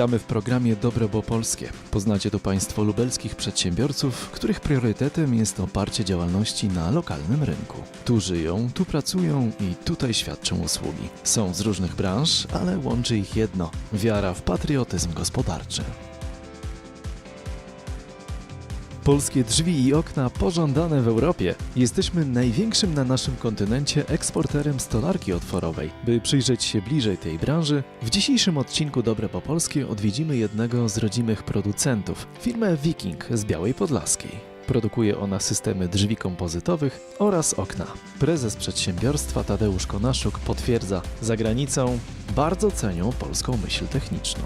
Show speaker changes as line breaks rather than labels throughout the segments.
Witamy w programie Dobre Bo Polskie. Poznacie tu Państwo lubelskich przedsiębiorców, których priorytetem jest oparcie działalności na lokalnym rynku. Tu żyją, tu pracują i tutaj świadczą usługi. Są z różnych branż, ale łączy ich jedno wiara w patriotyzm gospodarczy. Polskie drzwi i okna pożądane w Europie. Jesteśmy największym na naszym kontynencie eksporterem stolarki otworowej. By przyjrzeć się bliżej tej branży, w dzisiejszym odcinku Dobre po Polskie odwiedzimy jednego z rodzimych producentów, firmę Viking z Białej Podlaskiej. Produkuje ona systemy drzwi kompozytowych oraz okna. Prezes przedsiębiorstwa Tadeusz Konaszuk potwierdza, za granicą bardzo cenią polską myśl techniczną.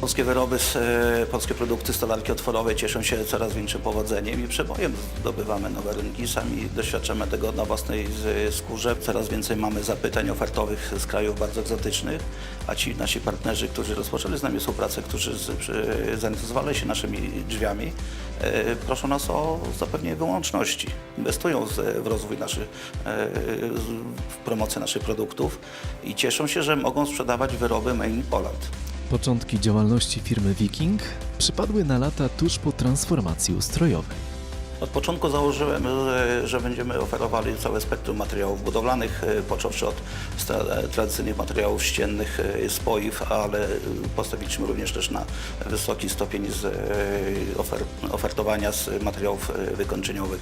Polskie wyroby, e, polskie produkty stolarki otworowej cieszą się coraz większym powodzeniem i przebojem. Zdobywamy nowe rynki, sami doświadczamy tego na własnej skórze. Coraz więcej mamy zapytań ofertowych z krajów bardzo egzotycznych, a ci nasi partnerzy, którzy rozpoczęli z nami współpracę, którzy zainteresowali się naszymi drzwiami, e, proszą nas o zapewnienie wyłączności. Inwestują w rozwój naszych, e, w promocję naszych produktów i cieszą się, że mogą sprzedawać wyroby Made in Poland.
Początki działalności firmy Viking przypadły na lata tuż po transformacji ustrojowej.
Od początku założyłem, że- będziemy oferowali całe spektrum materiałów budowlanych, e, począwszy od tradycyjnych materiałów ściennych, e, spoiw, ale postawiliśmy również też na wysoki stopień e, ofer, ofertowania z materiałów wykończeniowych.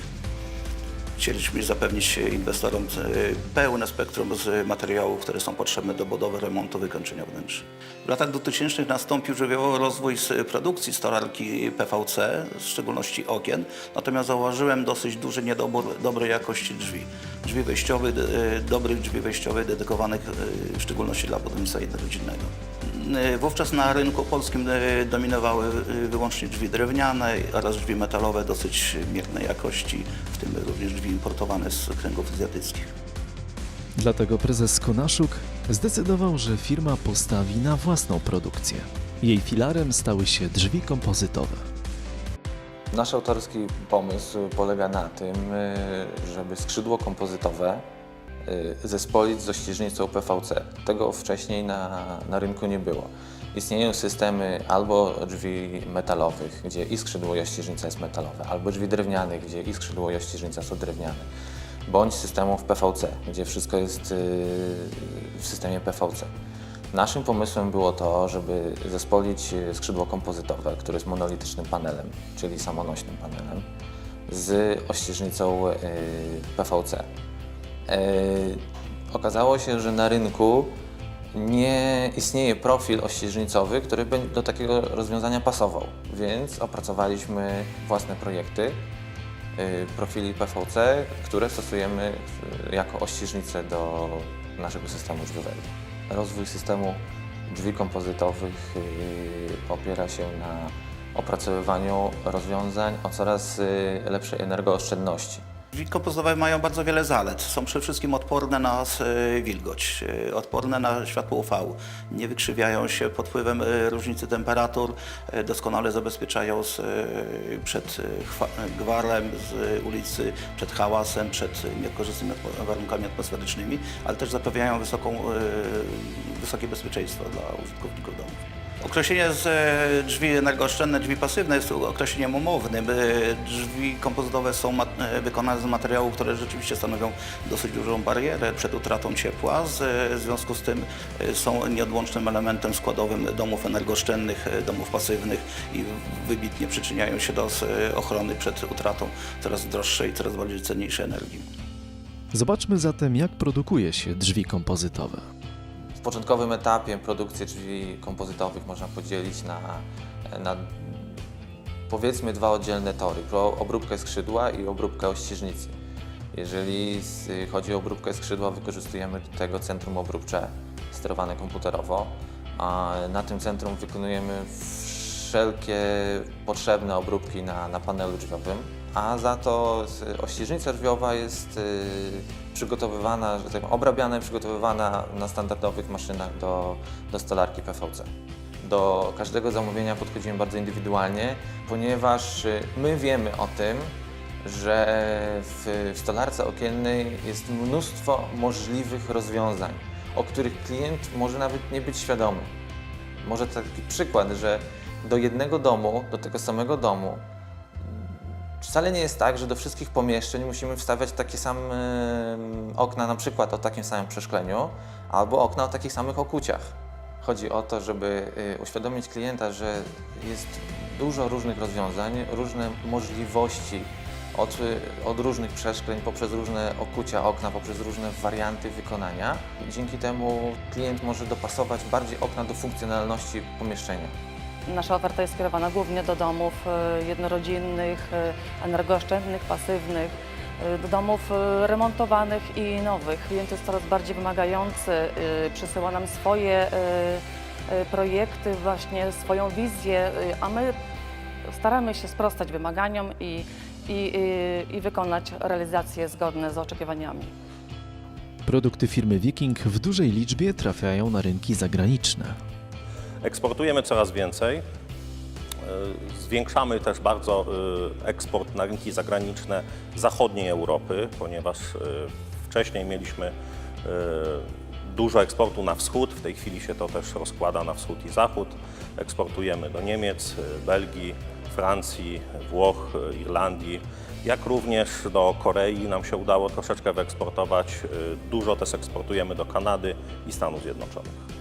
Chcieliśmy zapewnić inwestorom e, pełne spektrum z materiałów, które są potrzebne do budowy, remontu, wykończenia wnętrz. W latach 2000 nastąpił żywiołowy rozwój z produkcji stolarki PVC, w szczególności okien, natomiast zauważyłem dosyć duży niedobór dobrej jakości drzwi. Drzwi wejściowych, e, dobrych drzwi wejściowych dedykowanych e, w szczególności dla budownictwa jednorodzinnego. E, Wówczas na rynku polskim dominowały wyłącznie drzwi drewniane oraz drzwi metalowe dosyć miernej jakości, w tym również drzwi importowane z kręgów azjatyckich.
Dlatego prezes Konaszuk zdecydował, że firma postawi na własną produkcję. Jej filarem stały się drzwi kompozytowe.
Nasz autorski pomysł polega na tym, y, żeby skrzydło kompozytowe y, zespolić z ościeżnicą PVC. Tego wcześniej na, na rynku nie było. Istnieją systemy albo drzwi metalowych, gdzie i skrzydło i ościeżnica jest metalowe, albo drzwi drewnianych, gdzie i skrzydło i ościeżnica są drewniane, bądź systemów PVC, gdzie wszystko jest y, w systemie PVC. Naszym pomysłem było to, żeby zespolić y, skrzydło kompozytowe, które jest monolitycznym panelem, czyli samonośnym panelem, z ościeżnicą y, PVC. Y, Okazało się, że na rynku nie istnieje profil ościeżnicowy, który by do takiego rozwiązania pasował, więc opracowaliśmy własne projekty profili PVC, które stosujemy jako ościeżnicę do naszego systemu drzwiowego. Rozwój systemu drzwi kompozytowych y, opiera się na opracowywaniu rozwiązań o coraz y, lepszej energooszczędności.
Drzwi kompozytowe mają bardzo wiele zalet. Są przede wszystkim odporne na e, wilgoć, e, odporne na światło UV. Nie wykrzywiają się pod wpływem e, różnicy temperatur, doskonale zabezpieczają przed gwarem z ulicy, przed hałasem, przed niekorzystnymi warunkami atmosferycznymi, ale też zapewniają wysoką, wysokie bezpieczeństwo dla użytkowników domów. Określenie z e, drzwi energooszczędne, drzwi pasywne jest określeniem umownym. E, Drzwi kompozytowe są e, wykonane z materiałów, które rzeczywiście stanowią dosyć dużą barierę przed utratą ciepła. W związku z tym są nieodłącznym elementem składowym domów energooszczędnych, domów pasywnych i wybitnie przyczyniają się do ochrony przed utratą coraz droższej, coraz bardziej cenniejszej energii.
Zobaczmy zatem, jak produkuje się drzwi kompozytowe.
Początkowym etapie produkcję drzwi kompozytowych można podzielić na, na powiedzmy dwa oddzielne tory, obróbkę skrzydła i obróbkę ościeżnicy. Jeżeli chodzi o obróbkę skrzydła, wykorzystujemy do tego centrum obróbcze sterowane komputerowo, a na tym centrum wykonujemy wszelkie potrzebne obróbki na, na panelu drzwiowym, a za to ościeżnica drzwiowa jest y, przygotowywana, że tak obrabiana i przygotowywana na standardowych maszynach do, do stolarki PVC. Do każdego zamówienia podchodzimy bardzo indywidualnie, ponieważ y, my wiemy o tym, że w stolarce okiennej jest mnóstwo możliwych rozwiązań, o których klient może nawet nie być świadomy może taki przykład, że do jednego domu, do tego samego domu, wcale nie jest tak, że do wszystkich pomieszczeń musimy wstawiać takie same okna, na przykład o takim samym przeszkleniu, albo okna o takich samych okuciach. Chodzi o to, żeby y, uświadomić klienta, że jest dużo różnych rozwiązań, różne możliwości od, y, od różnych przeszkleń, poprzez różne okucia okna, poprzez różne warianty wykonania. Dzięki temu klient może dopasować bardziej okna do funkcjonalności pomieszczenia.
Nasza oferta jest skierowana głównie do domów e, jednorodzinnych, e, energooszczędnych, pasywnych, e, do domów remontowanych i nowych. Klient jest coraz bardziej wymagający, przysyła nam swoje projekty, właśnie swoją wizję, a my staramy się sprostać wymaganiom i, i, i, i wykonać realizacje zgodne z oczekiwaniami.
Produkty firmy Viking w dużej liczbie trafiają na rynki zagraniczne.
Eksportujemy coraz więcej. E, Zwiększamy też bardzo e, eksport na rynki zagraniczne zachodniej Europy, ponieważ e, wcześniej mieliśmy dużo eksportu na wschód, w tej chwili się to też rozkłada na wschód i zachód. Eksportujemy do Niemiec, Belgii, Francji, Włoch, Irlandii, jak również do Korei nam się udało troszeczkę wyeksportować. Dużo też eksportujemy do Kanady i Stanów Zjednoczonych.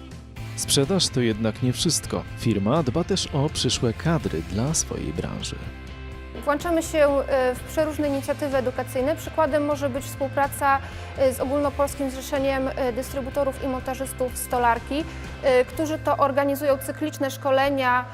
Sprzedaż to jednak nie wszystko. Firma dba też o przyszłe kadry dla swojej branży.
Włączamy się e, w przeróżne inicjatywy edukacyjne. Przykładem może być współpraca e, z Ogólnopolskim Zrzeszeniem e, Dystrybutorów i Montażystów Stolarki, którzy to organizują cykliczne szkolenia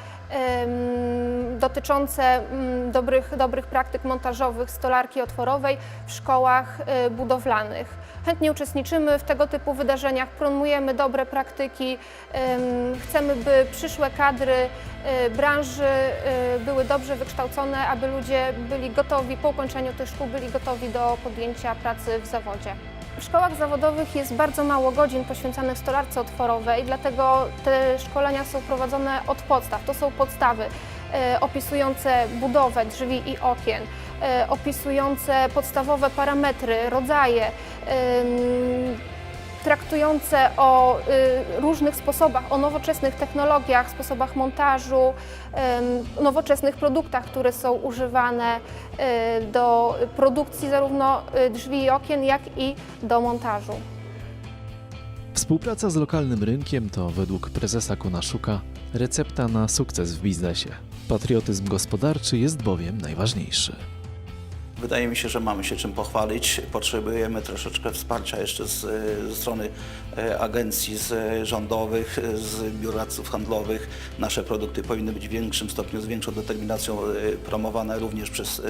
dotyczące mm, dobrych, dobrych praktyk montażowych stolarki otworowej w szkołach budowlanych. Chętnie uczestniczymy w tego typu wydarzeniach, promujemy dobre praktyki, em, chcemy, by przyszłe kadry e, branży e, były dobrze wykształcone, aby ludzie byli gotowi, po ukończeniu tych szkół byli gotowi do podjęcia pracy w zawodzie. W szkołach zawodowych jest bardzo mało godzin poświęcanych stolarce otworowej, dlatego te szkolenia są prowadzone od podstaw. To są podstawy e, opisujące budowę drzwi i okien, opisujące podstawowe parametry, rodzaje, traktujące o y, różnych sposobach, o nowoczesnych technologiach, sposobach montażu, nowoczesnych produktach, które są używane y, do produkcji zarówno y, drzwi i okien, jak i do montażu.
Współpraca z lokalnym rynkiem to według prezesa Konaszuka recepta na sukces w biznesie. Patriotyzm gospodarczy jest bowiem najważniejszy.
Wydaje mi się, że mamy się czym pochwalić. Potrzebujemy troszeczkę wsparcia jeszcze z, ze strony e, agencji z e, rządowych, e, z biur radców handlowych. Nasze produkty powinny być w większym stopniu, z większą determinacją promowane również przez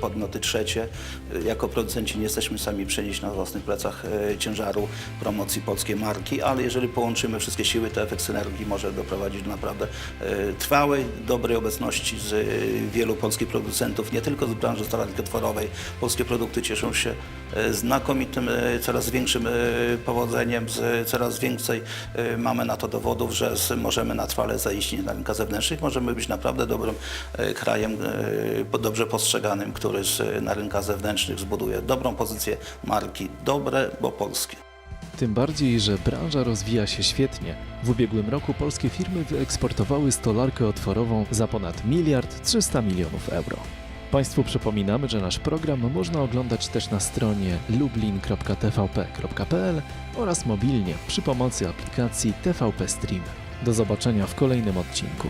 podmioty trzecie. Jako producenci nie jesteśmy sami przenieść na własnych plecach ciężaru promocji polskiej marki, ale jeżeli połączymy wszystkie siły, to efekt synergii może doprowadzić do naprawdę trwałej, dobrej obecności z wielu polskich producentów, nie tylko z branży stolarki otworowej. Polskie produkty cieszą się e, znakomitym, e, coraz większym e, powodzeniem, z coraz więcej mamy na to dowodów, że możemy na trwale zaistnieć na rynkach zewnętrznych, możemy być naprawdę dobrym krajem, dobrze postrzeganym, który na rynkach zewnętrznych zbuduje dobrą pozycję marki, dobre, bo polskie.
Tym bardziej, że branża rozwija się świetnie. W ubiegłym roku polskie firmy wyeksportowały stolarkę otworową za ponad miliard 300 milionów euro. Państwu przypominamy, że nasz program można oglądać też na stronie lublin.tvp.pl oraz mobilnie przy pomocy aplikacji TVP Stream. Do zobaczenia w kolejnym odcinku.